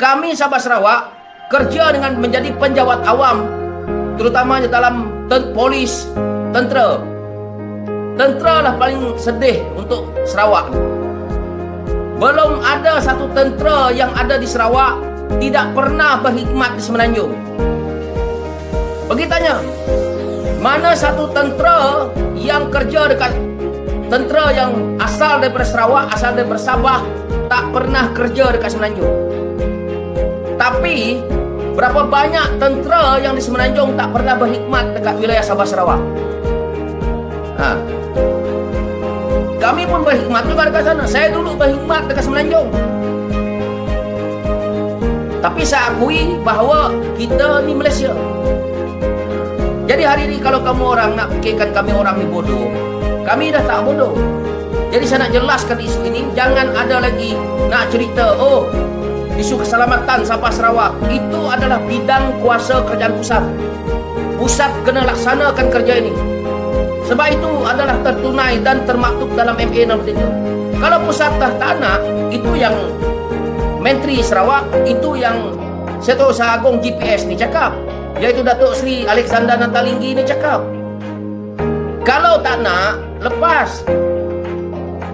kami Sabah Sarawak kerja dengan menjadi penjawat awam terutamanya dalam ten polis, tentera. Tentera lah paling sedih untuk Sarawak. Belum ada satu tentera yang ada di Sarawak tidak pernah berkhidmat di Semenanjung. Pergi tanya, mana satu tentera yang kerja dekat tentera yang asal daripada Sarawak, asal daripada Sabah tak pernah kerja dekat Semenanjung. Tapi berapa banyak tentera yang di Semenanjung tak pernah berkhidmat dekat wilayah Sabah Sarawak? Ha. Kami pun berkhidmat juga dekat sana. Saya dulu berkhidmat dekat Semenanjung. Tapi saya akui bahawa kita ni Malaysia. Jadi hari ini kalau kamu orang nak fikirkan kami orang ni bodoh, kami dah tak bodoh. Jadi saya nak jelaskan isu ini, jangan ada lagi nak cerita, oh isu keselamatan Sabah Sarawak itu adalah bidang kuasa kerajaan pusat. Pusat kena laksanakan kerja ini. Sebab itu adalah tertunai dan termaktub dalam MA 63. Kalau pusat dah tak nak, itu yang Menteri Sarawak, itu yang Setiausaha Agung GPS ni cakap. Iaitu Datuk Seri Alexander Natalinggi ni cakap. Kalau tak nak, lepas.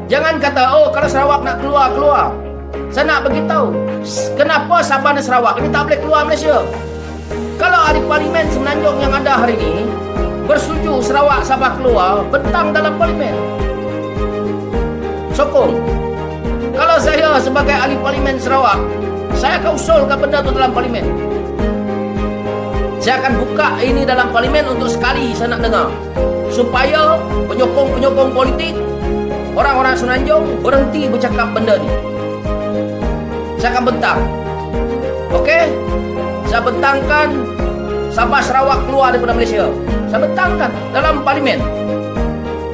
Jangan kata, oh kalau Sarawak nak keluar, keluar. Saya nak beritahu, kenapa Sabah dan Sarawak ini tak boleh keluar Malaysia? Kalau ahli parlimen Semenanjung yang ada hari ini, bersetuju Sarawak Sabah keluar, bentang dalam parlimen. Sokong. Kalau saya sebagai ahli parlimen Sarawak, saya akan usulkan benda itu dalam parlimen. Saya akan buka ini dalam parlimen untuk sekali saya nak dengar. Supaya penyokong-penyokong politik, orang-orang Semenanjung berhenti bercakap benda ni. Saya akan bentang. Okey? Saya bentangkan Sabah Sarawak keluar daripada Malaysia. Saya bentangkan dalam parlimen.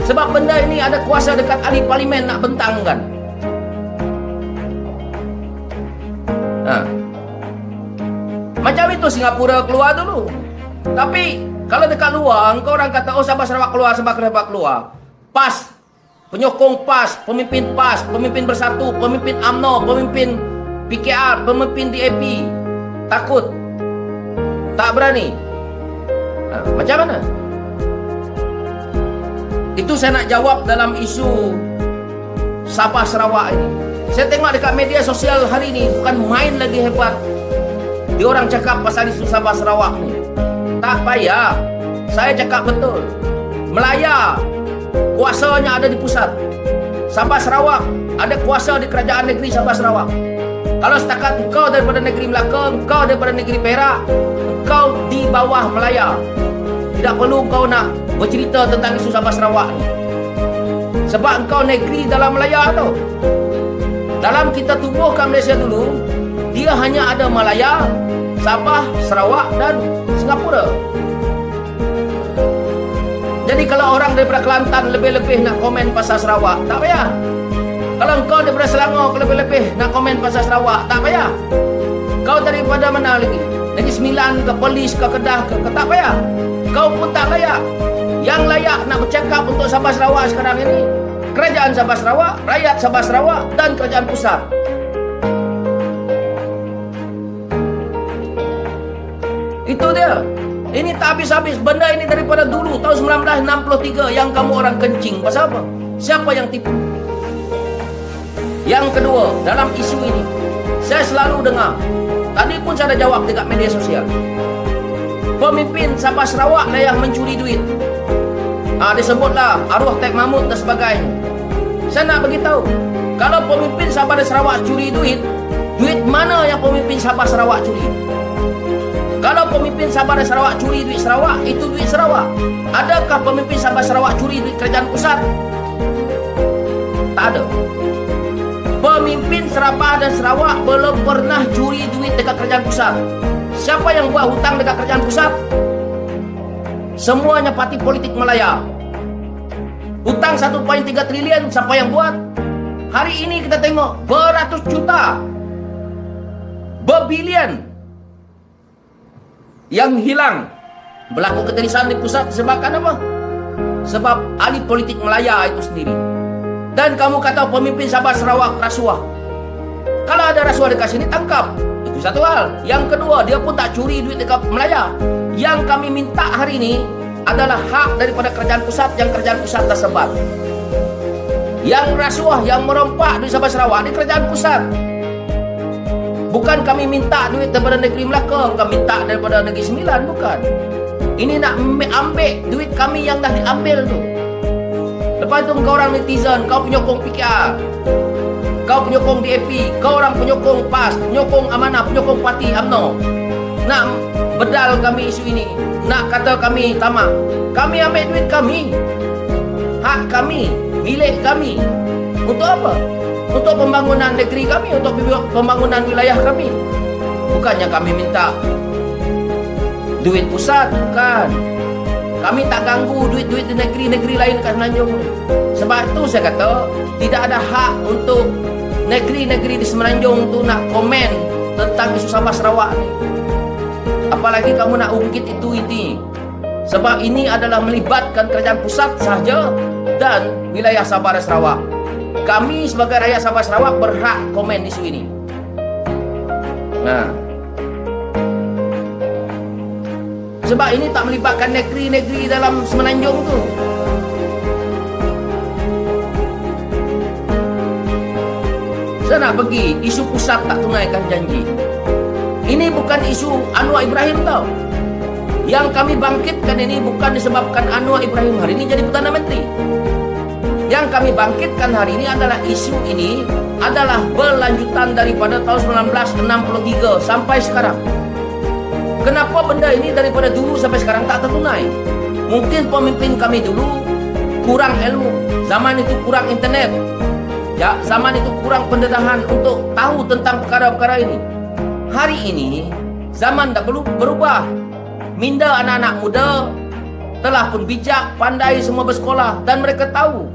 Sebab benda ini ada kuasa dekat ahli parlimen nak bentangkan. Ha. Macam itu Singapura keluar dulu. Tapi kalau dekat luar, engkau orang kata, oh Sabah Sarawak keluar, Sabah Sarawak keluar. PAS, penyokong PAS, pemimpin PAS, pemimpin bersatu, pemimpin AMNO, pemimpin PKR, pemimpin DAP. Takut. Tak berani. Ha, macam mana? Itu saya nak jawab dalam isu Sabah Sarawak ini. Saya tengok dekat media sosial hari ini bukan main lagi hebat. Dia orang cakap pasal isu Sabah Sarawak ni. Tak payah. Saya cakap betul. Melaya kuasanya ada di pusat. Sabah Sarawak ada kuasa di kerajaan negeri Sabah Sarawak. Kalau setakat engkau daripada negeri Melaka, engkau daripada negeri Perak, engkau di bawah Melaya. Tidak perlu engkau nak bercerita tentang isu Sabah Sarawak ni. Sebab engkau negeri dalam Melaya tu. Dalam kita tubuhkan Malaysia dulu, dia hanya ada Malaya, Sabah, Sarawak dan Singapura. Jadi kalau orang daripada Kelantan lebih-lebih nak komen pasal Sarawak, tak payah. Kalau engkau daripada Selangor lebih-lebih nak komen pasal Sarawak, tak payah. Kau daripada mana lagi? Negeri Sembilan ke Perlis ke Kedah ke, ke tak payah. Kau pun tak layak. Yang layak nak bercakap untuk Sabah Sarawak sekarang ini, Kerajaan Sabah Sarawak, rakyat Sabah Sarawak dan kerajaan pusat. Itu dia. Ini tak habis-habis. Benda ini daripada dulu, tahun 1963 yang kamu orang kencing. Pasal apa? Siapa yang tipu? Yang kedua, dalam isu ini, saya selalu dengar. Tadi pun saya ada jawab dekat media sosial. Pemimpin Sabah Sarawak lah yang mencuri duit. Ha, disebutlah arwah Tek Mahmud dan sebagainya. Saya nak beritahu, kalau pemimpin Sabah dan Sarawak curi duit, duit mana yang pemimpin Sabah Sarawak curi? Kalau pemimpin Sabah dan Sarawak curi duit Sarawak, itu duit Sarawak. Adakah pemimpin Sabah Sarawak curi duit kerajaan pusat? Tak ada. Pemimpin Sabah dan Sarawak belum pernah curi duit dekat kerajaan pusat. Siapa yang buat hutang dekat kerajaan pusat? Semuanya parti politik Malaya. Hutang 1.3 trilion siapa yang buat? Hari ini kita tengok beratus juta. Berbilion yang hilang berlaku keterisan di pusat disebabkan apa? Sebab ahli politik Melaya itu sendiri. Dan kamu kata pemimpin Sabah Sarawak rasuah. Kalau ada rasuah dekat sini tangkap. Itu satu hal. Yang kedua, dia pun tak curi duit dekat Melaya. Yang kami minta hari ini adalah hak daripada kerajaan pusat yang kerajaan pusat tersebar. Yang rasuah, yang merompak duit Sabah Sarawak di kerajaan pusat. Bukan kami minta duit daripada negeri Melaka, bukan minta daripada negeri Sembilan, bukan. Ini nak ambil duit kami yang dah diambil tu. Lepas tu kau orang netizen, kau penyokong PKR. Kau penyokong DAP, kau orang penyokong PAS, penyokong Amanah, penyokong Parti UMNO. Nak bedal kami isu ini, nak kata kami tamak. Kami ambil duit kami. Hak kami, milik kami. Untuk apa? Untuk pembangunan negeri kami, untuk pembangunan wilayah kami. Bukannya kami minta duit pusat, bukan. Kami tak ganggu duit-duit di negeri-negeri lain kat Semenanjung. Sebab itu saya kata, tidak ada hak untuk negeri-negeri di Semenanjung tu nak komen tentang isu Sabah Sarawak ni. Apalagi kamu nak ungkit itu ini. Sebab ini adalah melibatkan kerajaan pusat sahaja dan wilayah Sabah dan Sarawak. Kami sebagai rakyat Sabah Sarawak berhak komen isu ini. Nah, Sebab ini tak melibatkan negeri-negeri dalam semenanjung tu. Saya nak pergi isu pusat tak tunaikan janji. Ini bukan isu Anwar Ibrahim tau. Yang kami bangkitkan ini bukan disebabkan Anwar Ibrahim hari ini jadi Perdana Menteri. Yang kami bangkitkan hari ini adalah isu ini adalah berlanjutan daripada tahun 1963 sampai sekarang. Kenapa benda ini daripada dulu sampai sekarang tak tertunai? Mungkin pemimpin kami dulu kurang ilmu. Zaman itu kurang internet. Ya, zaman itu kurang pendedahan untuk tahu tentang perkara-perkara ini. Hari ini zaman dah perlu berubah. Minda anak-anak muda telah pun bijak, pandai semua bersekolah dan mereka tahu.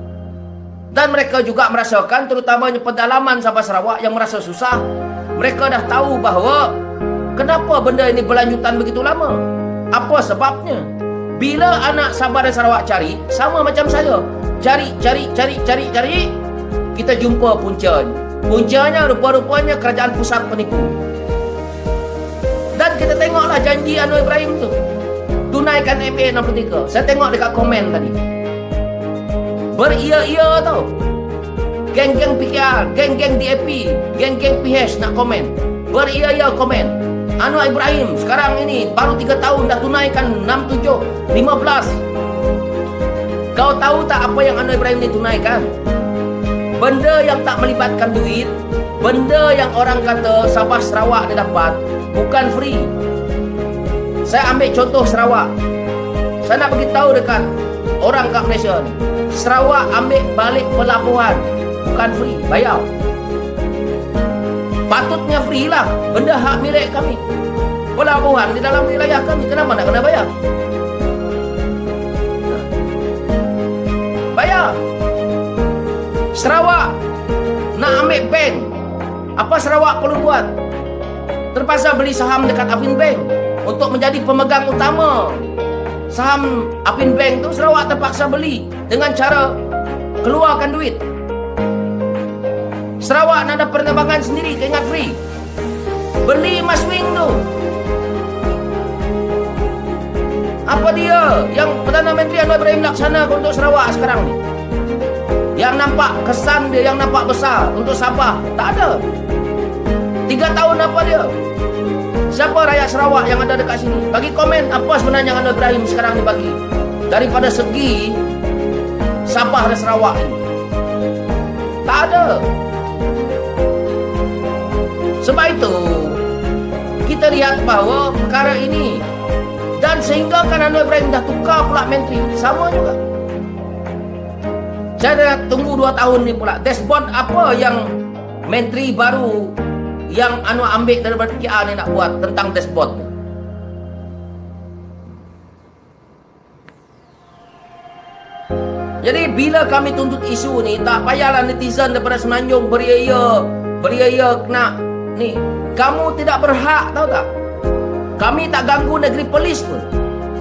Dan mereka juga merasakan terutamanya pedalaman Sabah Sarawak yang merasa susah. Mereka dah tahu bahawa Kenapa benda ini berlanjutan begitu lama? Apa sebabnya? Bila anak Sabah dan Sarawak cari, sama macam saya. Cari, cari, cari, cari, cari. Kita jumpa puncanya. Puncanya rupa-rupanya kerajaan pusat penipu. Dan kita tengoklah janji Anwar Ibrahim tu. Tunaikan MA 63. Saya tengok dekat komen tadi. Beria-ia tau. Geng-geng PKR, geng-geng DAP, geng-geng PH nak komen. Beria-ia komen. Anwar Ibrahim sekarang ini baru 3 tahun dah tunaikan 6, 7, 15 kau tahu tak apa yang Anwar Ibrahim ini tunaikan? Benda yang tak melibatkan duit benda yang orang kata Sabah Sarawak dia dapat bukan free. Saya ambil contoh Sarawak. Saya nak beritahu dekat orang kat Malaysia ni Sarawak ambil balik pelabuhan bukan free bayar Patutnya free lah Benda hak milik kami. Pelabuhan di dalam wilayah kami Kenapa nak kena bayar? Bayar. Sarawak Nak ambil bank. Apa Sarawak perlu buat? Terpaksa beli saham dekat Apin Bank Untuk menjadi pemegang utama. Saham Apin Bank tu Sarawak terpaksa beli Dengan cara Keluarkan duit Sarawak nak ada penerbangan sendiri ke ingat free. Beli mas wing tu. Apa dia yang Perdana Menteri Anwar Ibrahim laksana untuk Sarawak sekarang ni? Yang nampak kesan dia, yang nampak besar untuk Sabah, tak ada. Tiga tahun apa dia? Siapa rakyat Sarawak yang ada dekat sini? Bagi komen apa sebenarnya Anwar Ibrahim sekarang ni bagi? Daripada segi Sabah dan Sarawak ini. Tak ada. Sebab itu kita lihat bahawa perkara ini dan sehingga kan Anwar Ibrahim dah tukar pula menteri sama juga. Saya dah tunggu dua tahun ni pula. Dashboard apa yang menteri baru yang Anwar ambil daripada PKR ni nak buat tentang dashboard ni? Jadi bila kami tuntut isu ni tak payahlah netizen daripada Semenanjung beria-ia beria-ia nak Ni, kamu tidak berhak tahu tak? Kami tak ganggu negeri Perlis pun.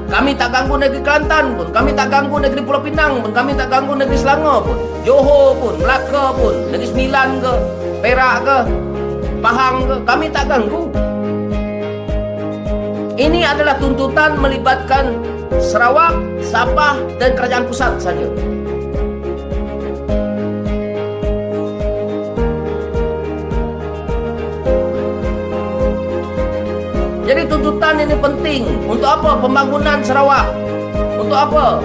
Kami tak ganggu negeri Kelantan pun. Kami tak ganggu negeri Pulau Pinang pun. Kami tak ganggu negeri Selangor pun. Johor pun, Melaka pun, negeri Sembilan ke, Perak ke, Pahang ke. Kami tak ganggu. Ini adalah tuntutan melibatkan Sarawak, Sabah dan Kerajaan Pusat saja. Jadi tuntutan ini penting. Untuk apa? Pembangunan Sarawak. Untuk apa?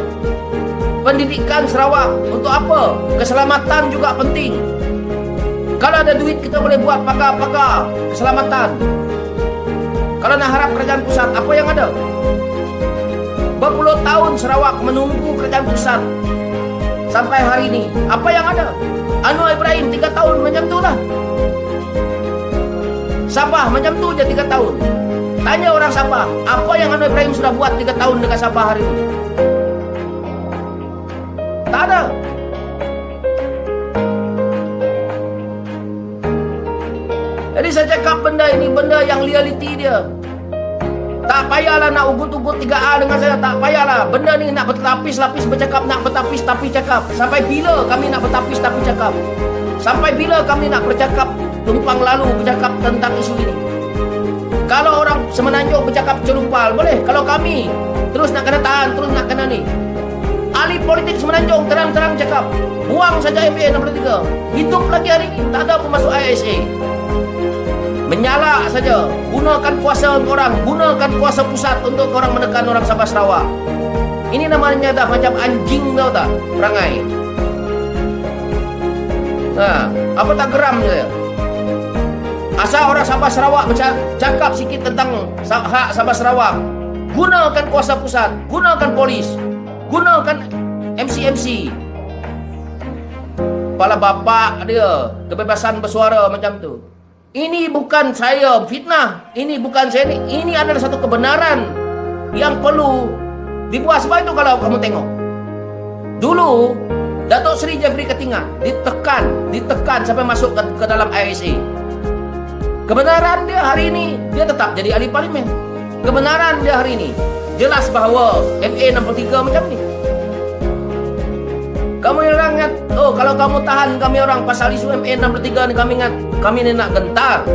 Pendidikan Sarawak. Untuk apa? Keselamatan juga penting. Kalau ada duit kita boleh buat pagar-pagar keselamatan. Kalau nak harap kerajaan pusat, apa yang ada? Berpuluh tahun Sarawak menunggu kerajaan pusat sampai hari ini. Apa yang ada? Anwar Ibrahim tiga tahun macam tu lah. Sabah macam tu je tiga tahun. Tanya orang Sabah, apa yang Anwar Ibrahim sudah buat tiga tahun dekat Sabah hari ini? Tak ada. Jadi saya cakap benda ini benda yang reality dia. Tak payahlah nak ugut-ugut 3A dengan saya. Tak payahlah. Benda ni nak bertapis-lapis bercakap. Nak bertapis-tapi cakap. Sampai bila kami nak bertapis-tapi cakap? Sampai bila kami nak bercakap tumpang lalu bercakap tentang isu ini? Kalau orang semenanjung bercakap cerupal, boleh. Kalau kami terus nak kena tahan, terus nak kena ni. Ahli politik semenanjung terang-terang cakap, buang saja MA 63. Hidup lagi hari ini, tak ada pemasuk ISA. Menyalak saja. Gunakan kuasa orang, gunakan kuasa pusat untuk orang menekan orang Sabah Sarawak. Ini namanya dah macam anjing tau tak? Perangai. Ha, apa tak geram saya? Asal orang Sabah Sarawak cakap sikit tentang hak Sabah Sarawak. Gunakan kuasa pusat, gunakan polis, gunakan MC-MC. Kepala bapak dia, kebebasan bersuara macam tu. Ini bukan saya fitnah. Ini bukan saya ni. Ini adalah satu kebenaran yang perlu dibuat. Sebab itu kalau kamu tengok. Dulu, Datuk Seri Jeffrey Ketingah ditekan, ditekan sampai masuk ke, ke dalam ISA. Kebenaran dia hari ini, dia tetap jadi ahli parlimen. Kebenaran dia hari ini, jelas bahawa MA 63 macam ni. Kamu orang ingat, oh kalau kamu tahan kami orang pasal isu MA 63 ni kami ingat kami ni nak gentar.